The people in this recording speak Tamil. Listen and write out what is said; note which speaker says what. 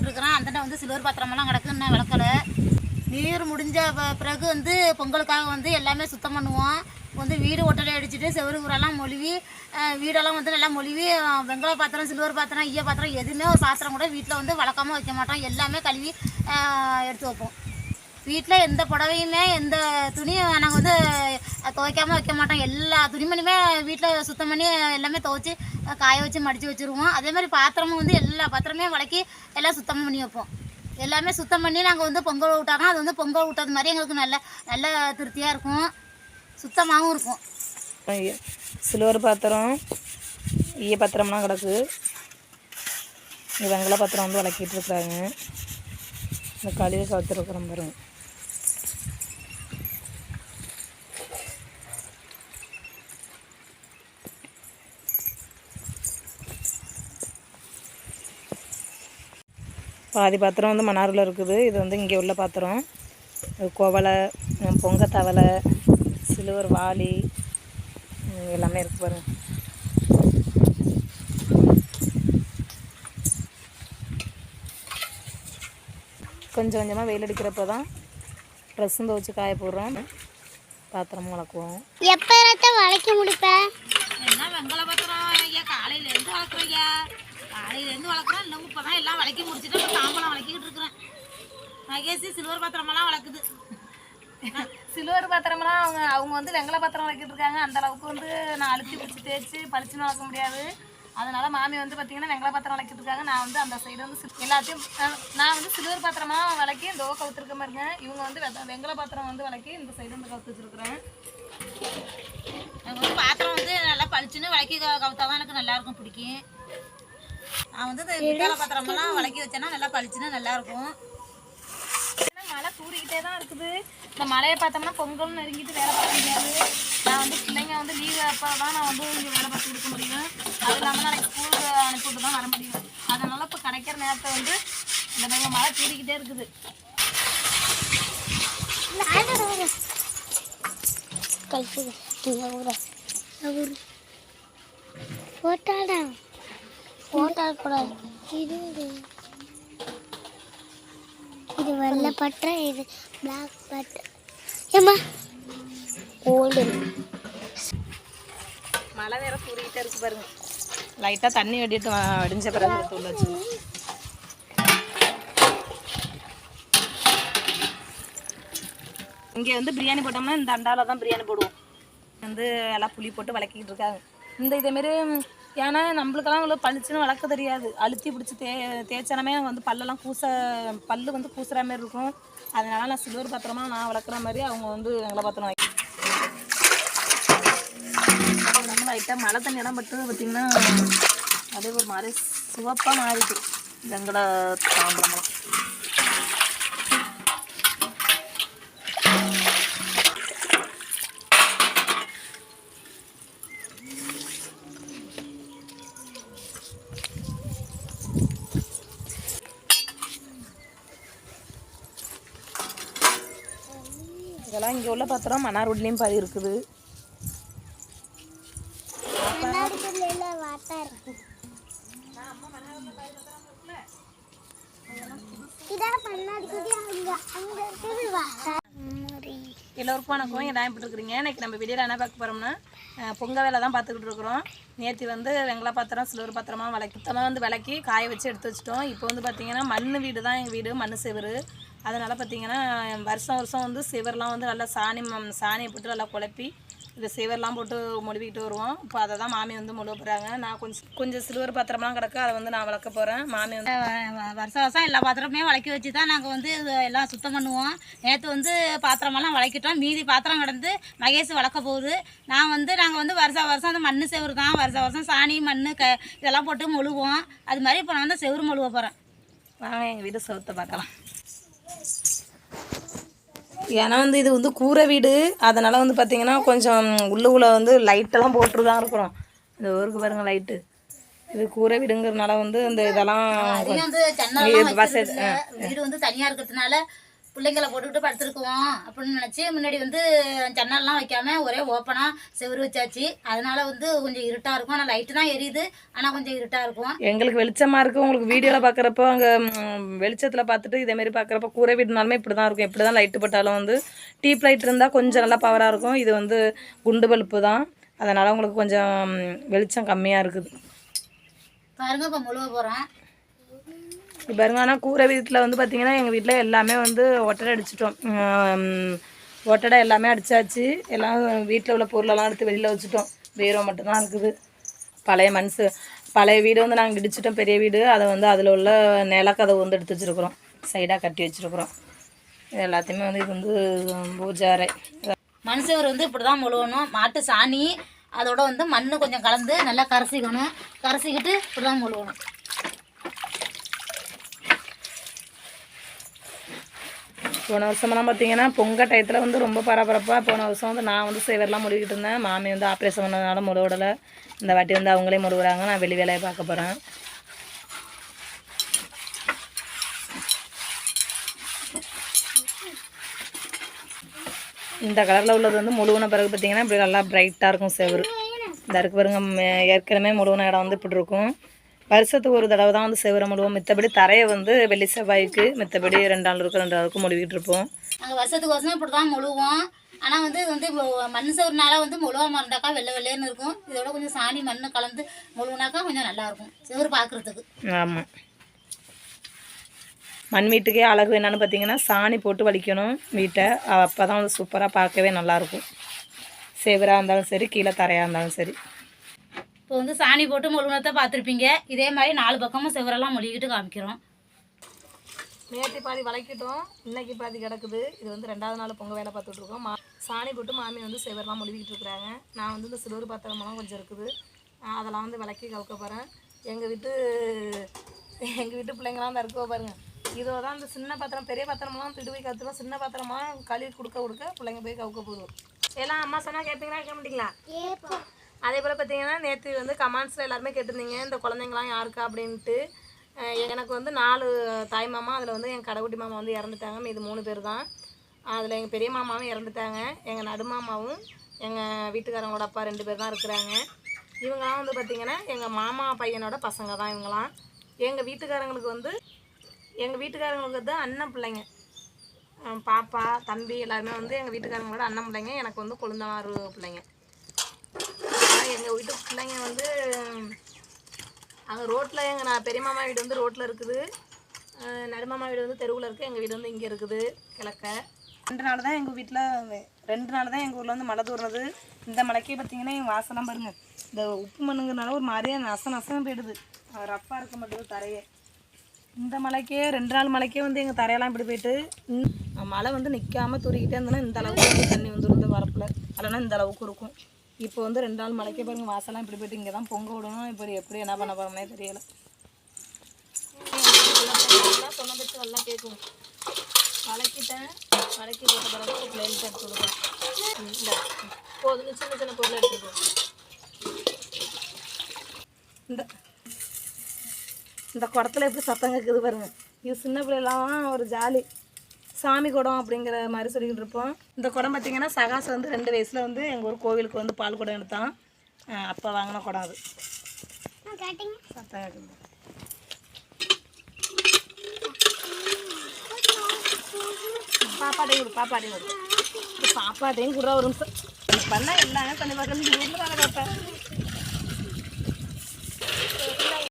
Speaker 1: விளக்கிக்கிட்டு இருக்கிறேன் அந்த வந்து சில்வர் பாத்திரமெல்லாம் கிடக்கு இன்னும் விளக்கலை. நீர் முடிஞ்ச பிறகு வந்து பொங்கலுக்காக வந்து எல்லாமே சுத்தம் பண்ணுவோம். வந்து வீடு ஒட்டடை அடிச்சுட்டு செவரு ஊரெல்லாம் மொழுவி வீடெல்லாம் வந்து நல்லா மொழுவி வெங்கல பாத்திரம் சில்வர் பாத்திரம் ஈய பாத்திரம் எதுவுமே ஒரு பாத்திரம் கூட வீட்டில் வந்து வளர்க்காம வைக்க மாட்டோம். எல்லாமே கழுவி எடுத்து வைப்போம். வீட்டில் எந்த புடவையுமே எந்த துணியும் நாங்கள் வந்து துவைக்காமல் வைக்க மாட்டோம். எல்லா துணிமணியுமே வீட்டில் சுத்தம் பண்ணி எல்லாமே துவைச்சி காய வச்சு மடித்து வச்சுருவோம். அதே மாதிரி பாத்திரமும் வந்து எல்லா பாத்திரமே வளக்கி எல்லாம் சுத்தம் பண்ணி வைப்போம். எல்லாமே சுத்தம் பண்ணி நாங்கள் வந்து பொங்கல் விட்டாங்கன்னா அது வந்து பொங்கல் விட்டது மாதிரி எங்களுக்கு நல்ல நல்ல திருப்தியாக இருக்கும். சுத்தமாகவும் இருக்கும்.
Speaker 2: சில்வர் பாத்திரம் ஈய பாத்திரம்லாம் கிடக்கு. இங்கே வெங்கல பாத்திரம் வந்து விளக்கிட்டு இருக்கிறாங்க. இந்த கழுவி கவுத்துருக்குறோம் பாருங்க. பாதி பாத்திரம் வந்து மன்னாரில் இருக்குது. இது வந்து இங்கே உள்ள பாத்திரம். உம், பொங்க தவளை சிலுவர் வாளி எல்லாமே இருக்கு பாருங்க. கொஞ்சம் கொஞ்சமாக வெயில் அடிக்கிறப்ப தான் ட்ரெஸ்ஸும் துவச்சி காய போடுறோம். பாத்திரமும் வளர்க்குவோம்
Speaker 3: எப்போ வளைக்க முடிப்பேன்
Speaker 1: என்ன வெங்கல பாத்திரம்? காலையிலேருந்து வளர்க்குறோம் ஐயா காலையிலேருந்து வளர்க்குறோம். இன்னும் இப்போ தான் எல்லாம் விளக்கி முடிச்சுட்டு இப்போ தாம்பலம் வளக்கிக்கிட்டு இருக்கிறேன். மகேஷ் சில்வர் பாத்திரமெல்லாம் வளர்க்குது
Speaker 2: சில்வர் பாத்திரம்லாம் அவங்க அவங்க வந்து வெங்கல பாத்திரம் வளர்க்கிட்டு இருக்காங்க. அந்த அளவுக்கு வந்து நான் அழுத்தி பிடிச்சி தேய்ச்சி பளிச்சுன்னு வளர்க்க முடியாது. அதனால மாமி வந்து பார்த்தீங்கன்னா வெங்கல பாத்திரம் வளர்க்கிட்டு இருக்காங்க. நான் வந்து அந்த சைடு வந்து எல்லாத்தையும் நான் வந்து சில்வர் பாத்திரமா வளர்க்கி இந்த கவுத்துருக்க பாருங்க. இவங்க வந்து வெங்கல பாத்திரம் வந்து வளர்க்கி இந்த சைடு வந்து கவுத்து வச்சிருக்கிறேன்
Speaker 1: எனக்கு வந்து பாத்திரம் வந்து நல்லா பளிச்சுன்னு விளக்கி கவுத்தா தான் எனக்கு நல்லா இருக்கும் பிடிக்கும். நான் வந்து இந்த பித்தளை பாத்திரமெல்லாம் விளக்கி வச்சேன்னா நல்லா பளிச்சுன்னு நல்லா இருக்கும்
Speaker 2: மழை தூரிக்கிட்டே தான் இருக்குது. இந்த மழையை பார்த்தோம்னா பொங்கல் நெருங்கிட்டு வேலை பார்க்க முடியாது. நான் வந்து பிள்ளைங்க வந்து லீவு அப்போ தான் நான் வந்து இங்கே வேலை பார்த்து கொடுக்க முடியும். அது இல்லாமல் நாளைக்கு ஸ்கூலுக்கு அனுப்பிவிட்டு தான் வர முடியும். அதனால இப்போ கிடைக்கிற நேரத்தை வந்து இந்த மாதிரி மழை தூரிக்கிட்டே இருக்குது.
Speaker 3: போட்டாடா. போட்டால் கூடாது இது இது. இது வெள்ளை பட்டை இது பிளாக் பட்டை. ஏம்மா? கோல்டு
Speaker 2: மழை வேற தூரிக்கிட்டே இருக்கு பாருங்க. லைட்டாக தண்ணி வெடிட்டு வ- வடிஞ்ச பிறகு உள்ள இங்கே வந்து பிரியாணி போட்டோம்னா இந்த அண்டாவில் தான் பிரியாணி போடுவோம். வந்து எல்லாம் புளி போட்டு வளக்கிக்கிட்டு இருக்காங்க. இந்த இதேமாரி ஏன்னா நம்மளுக்கெல்லாம் அவ்வளோ பளிச்சுன்னு வளர்க்க தெரியாது. அழுத்தி பிடிச்சி தே தேய்ச்சனமே வந்து பல்லெல்லாம் கூச பல்லு வந்து கூசுற மாதிரி இருக்கும். அதனால நான் சில்வர் பாத்திரமா நான் வளர்க்குற மாதிரி அவங்க வந்து எங்களை பாத்திரம் வைக்க நம்ம லைட்டாக மழை தண்ணி இடம் பட்டது பார்த்திங்கன்னா அதே ஒரு மாதிரி சிவப்பாக மாறிடுது வெங்கட தாம்பரமாக இதெல்லாம் இங்கே உள்ள பாத்திரம் மன்னார்வுட்லேயும் பாதி இருக்குது. எல்லோருக்கும் வணக்கம். எல்லாம் எப்படி இருக்கிறீங்க? இன்னைக்கு நம்ம வெளியில் என்ன பார்க்க போகிறோம்னா பொங்க வேலை தான் பார்த்துக்கிட்டு இருக்கிறோம். நேற்று வந்து வெங்கல பாத்திரம் சிலுவர் பாத்திரமாக விளக்கி சுத்தமாக வந்து விளக்கி காய வச்சு எடுத்து வச்சிட்டோம். இப்போ வந்து பார்த்திங்கன்னா மண் வீடு தான் எங்கள் வீடு மண் செவரு. அதனால் பார்த்திங்கன்னா வருஷம் வருஷம் வந்து செவர்லாம் வந்து நல்லா சாணி சாணியை போட்டு நல்லா குழப்பி இந்த செவர்லாம் போட்டு மொழுவிக்கிட்டு வருவோம். இப்போ அதை தான் மாமி வந்து மொழுவ போகிறாங்க நான் கொஞ்சம் கொஞ்சம் சில்வர் பாத்திரம்லாம் கிடக்கு அதை வந்து நான் வளர்க்க போகிறேன் மாமி வந்து
Speaker 1: வருஷம் வருஷம் எல்லா பாத்திரமே விளக்கி வச்சு தான் நாங்கள் வந்து எல்லாம் சுத்தம் பண்ணுவோம். நேற்று வந்து பாத்திரமெல்லாம் விளக்கிட்டோம். மீதி பாத்திரம் கிடந்து மகேஷ் வளர்க்க போகுது. நான் வந்து நாங்கள் வந்து வருஷம் வருஷம் அந்த மண் செவரு தான். வருஷம் வருஷம் சாணி மண் க இதெல்லாம் போட்டு மொழுவோம். அது மாதிரி இப்போ நான் வந்து செவரு மொழுவ போகிறேன்
Speaker 2: வாங்க எங்கள் வீடு சவுத்தை பார்க்கலாம். ஏன்னா வந்து இது வந்து கூரை வீடு. அதனால் வந்து பார்த்தீங்கன்னா கொஞ்சம் உள்ளுக்குள்ளே வந்து லைட்டெல்லாம் போட்டு தான் இருக்கிறோம். இந்த ஊருக்கு பாருங்க லைட்டு இது கூரை வீடுங்கிறதுனால வந்து இந்த இதெல்லாம்.
Speaker 1: வீடு வந்து தனியாக இருக்கிறதுனால பிள்ளைங்களை போட்டுக்கிட்டு படுத்துருக்குவோம் அப்படின்னு நினச்சி முன்னாடி வந்து ஜன்னல்லாம் வைக்காம ஒரே ஓப்பனாக செவுரு வச்சாச்சு. அதனால வந்து கொஞ்சம் இருட்டாக இருக்கும். ஆனால் லைட்டு தான் எரியுது. ஆனால் கொஞ்சம் இருட்டாக இருக்கும்.
Speaker 2: எங்களுக்கு வெளிச்சமாக இருக்குது உங்களுக்கு வீடியோவில் பார்க்குறப்போ அங்கே வெளிச்சத்தில் பார்த்துட்டு இதேமாரி பார்க்குறப்ப கூரை வீடுனாலுமே இப்படி தான் இருக்கும். இப்படி தான் லைட்டு போட்டாலும் வந்து டீப் லைட் இருந்தால் கொஞ்சம் நல்லா பவராக இருக்கும். இது வந்து குண்டு பல்ப்பு தான். அதனால் உங்களுக்கு கொஞ்சம் வெளிச்சம் கம்மியாக இருக்குது.
Speaker 1: பாருங்க இப்போ முழுவ போகிறோம்
Speaker 2: இப்போ பாருங்க ஆனால் கூரை வீட்டில் வந்து பார்த்திங்கன்னா எங்கள் வீட்டில் எல்லாமே வந்து ஒட்டடை அடிச்சிட்டோம். ஒட்டடை எல்லாமே அடித்தாச்சு எல்லாம் வீட்டில் உள்ள பொருளெல்லாம் எடுத்து வெளியில் வச்சுட்டோம். பீரோ மட்டும்தான் இருக்குது. பழைய மனுஷு பழைய வீடு வந்து நாங்கள் இடிச்சிட்டோம். பெரிய வீடு. அதை வந்து அதில் உள்ள நிலக்கதவு வந்து எடுத்து வச்சுருக்குறோம். சைடாக கட்டி வச்சுருக்குறோம். இது எல்லாத்தையுமே வந்து இது வந்து பூஜை அறை.
Speaker 1: மனுஷவர் வந்து இப்படி தான் முழுவணும் மாட்டு சாணி அதோட வந்து மண் கொஞ்சம் கலந்து நல்லா கரைசிக்கணும். கரைசிக்கிட்டு இப்படி தான் முழுவணும்
Speaker 2: போன வருஷமெல்லாம் பார்த்தீங்கன்னா பொங்கல் டயத்தில் வந்து ரொம்ப பரபரப்பாக போன வருஷம் வந்து நான் வந்து சேவரெலாம் முடிக்கிட்டு இருந்தேன். மாமி வந்து ஆப்ரேஷன் பண்ணதுனால முழு இந்த வாட்டி வந்து அவங்களே முழுகுறாங்க. நான் வெளி வேலையை பார்க்க போகிறேன் இந்த கலரில் உள்ளது வந்து முழுகுன பிறகு பார்த்தீங்கன்னா இப்படி நல்லா பிரைட்டாக இருக்கும் செவரு. இந்த இருக்கு பாருங்க ஏற்கனவே முழுகுன இடம் வந்து இப்படி இருக்கும். வருஷத்துக்கு ஒரு தடவை தான் வந்து செவரை முழுவோம் மித்தபடி தரையை வந்து வெள்ளி செவ்வாய்க்கு மித்தபடி ரெண்டு நாள் இருக்கும் ரெண்டு நாளுக்கு முழுவிட்டு இருப்போம்.
Speaker 1: நாங்கள் வருஷத்துக்கு வருஷம் இப்படி தான் முழுவோம் ஆனால் வந்து இது வந்து மண் சோறுனால வந்து முழுவாம இருந்தாக்கா வெள்ளை வெள்ளைன்னு இருக்கும். இதோட கொஞ்சம் சாணி மண் கலந்து முழுவுனாக்கா கொஞ்சம் நல்லா இருக்கும். செவரு பார்க்குறதுக்கு
Speaker 2: ஆமாம் மண் வீட்டுக்கே அழகு என்னன்னு பார்த்தீங்கன்னா சாணி போட்டு வலிக்கணும் வீட்டை. அப்போ தான் வந்து சூப்பராக பார்க்கவே நல்லாயிருக்கும் செவராக இருந்தாலும் சரி கீழே தரையாக இருந்தாலும் சரி.
Speaker 1: இப்போ வந்து சாணி போட்டு முழுவனத்தை பார்த்துருப்பீங்க. இதே மாதிரி நாலு பக்கமும் செவரெல்லாம் மொழிகிட்டு காமிக்கிறோம்.
Speaker 2: நேற்று பாதி வளைக்கிட்டோம். இன்னைக்கு பாதி கிடக்குது. இது வந்து ரெண்டாவது நாள் பொங்க வேலை பார்த்துட்டு இருக்கோம். மா சாணி போட்டு மாமி வந்து செவரெல்லாம் மொழிவிக்கிட்டு இருக்கிறாங்க. நான் வந்து இந்த சிறுவர் பாத்திரமெல்லாம் கொஞ்சம் இருக்குது. நான் அதெல்லாம் வந்து விளக்கி கவுக்க போகிறேன் எங்கள் வீட்டு எங்கள் வீட்டு பிள்ளைங்களாம் அந்த இருக்கோ பாருங்க. இதோ தான் இந்த சின்ன பாத்திரம் பெரிய பாத்திரமெல்லாம் திடுவை கற்றுலாம் சின்ன பாத்திரமா கழுவி கொடுக்க கொடுக்க பிள்ளைங்க போய் கவுக்க போதும். எல்லாம் அம்மா சொன்னால் கேட்பீங்களா கேட்க மாட்டீங்களா? அதே போல் பார்த்தீங்கன்னா நேற்று வந்து கமெண்ட்ஸில் எல்லாருமே கேட்டிருந்தீங்க இந்த குழந்தைங்களாம் யாருக்கா அப்படின்ட்டு. எனக்கு வந்து நாலு தாய் மாமா அதில் வந்து என் கடைக்குட்டி மாமா வந்து இறந்துட்டாங்க. மீது மூணு பேர் தான். அதில் எங்கள் பெரிய மாமாவும் இறந்துட்டாங்க. எங்கள் நடுமாமாவும் எங்கள் வீட்டுக்காரங்களோட அப்பா ரெண்டு பேர் தான் இருக்கிறாங்க. இவங்களாம் வந்து பார்த்திங்கன்னா எங்கள் மாமா பையனோட பசங்க தான் இவங்களாம். எங்கள் வீட்டுக்காரங்களுக்கு வந்து எங்கள் வீட்டுக்காரங்களுக்கு வந்து அண்ணன் பிள்ளைங்க. பாப்பா தம்பி எல்லாருமே வந்து எங்கள் வீட்டுக்காரங்களோட அண்ணன் பிள்ளைங்க. எனக்கு வந்து கொழுந்தனார் பிள்ளைங்க. எங்கள் வீட்டு பிள்ளைங்க வந்து அங்கே ரோட்டில் எங்கள் நான் பெரிய மாமா வீடு வந்து ரோட்டில் இருக்குது. நடுமாமா வீடு வந்து தெருவில் இருக்குது எங்கள் வீடு வந்து இங்கே இருக்குது. கிழக்க. ரெண்டு நாள் தான் எங்கள் வீட்டில் ரெண்டு நாள் தான் எங்கள் ஊரில் வந்து மழை தூர்றது இந்த மலைக்கே பார்த்தீங்கன்னா எங்கள் வாசலாம் பாருங்கள் இந்த உப்பு மண்ணுங்கிறனால ஒரு மாதிரியே நச நசம் போயிடுது. ரப்பாக இருக்க மாட்டேங்குது தரையே. இந்த மலைக்கே ரெண்டு நாள் மலைக்கே வந்து எங்கள் தரையெல்லாம் இப்படி போயிட்டு மழை வந்து நிற்காம தூரிக்கிட்டே இருந்தோன்னா இந்த அளவுக்கு தண்ணி வந்துடும் இந்த வரப்பில். இல்லைன்னா இந்த அளவுக்கு இருக்கும். இப்போ வந்து ரெண்டு நாள் மலைக்கே பாருங்க வாசலாம் இப்படி போயிட்டு இங்கே தான் பொங்க விடணும். இப்போ எப்படி என்ன பண்ண போகிறோம்னே தெரியல. சொன்ன பற்றி எல்லாம் கேட்கும். வளக்கிட்டேன் வளக்கி போட்ட பிறகு ஒரு பிளேன் எடுத்து கொடுப்பேன். இந்த. போதும் சின்ன சின்ன பொருள் எடுத்துக்கோ இந்த இந்த குடத்துல எப்படி சத்தம் கேட்குது பாருங்க. இது சின்ன பிள்ளைலாம் ஒரு ஜாலி. சாமி குடம் அப்படிங்கிற மாதிரி சொல்லிக்கிட்டு இருப்போம். இந்த குடம் பார்த்திங்கன்னா சகாசம் வந்து ரெண்டு வயசில் வந்து எங்கள் ஊர் கோவிலுக்கு வந்து பால் குடம் எடுத்தான். அப்போ வாங்கின குடம் அது. பாப்பாட்டையும் கொடு பாப்பாட்டையும் கொடு. பாப்பாட்டையும் கூட ஒரு நிமிஷம். பண்ணால் எல்லாமே பண்ணி பார்க்கணும் வேலை பார்ப்பேன்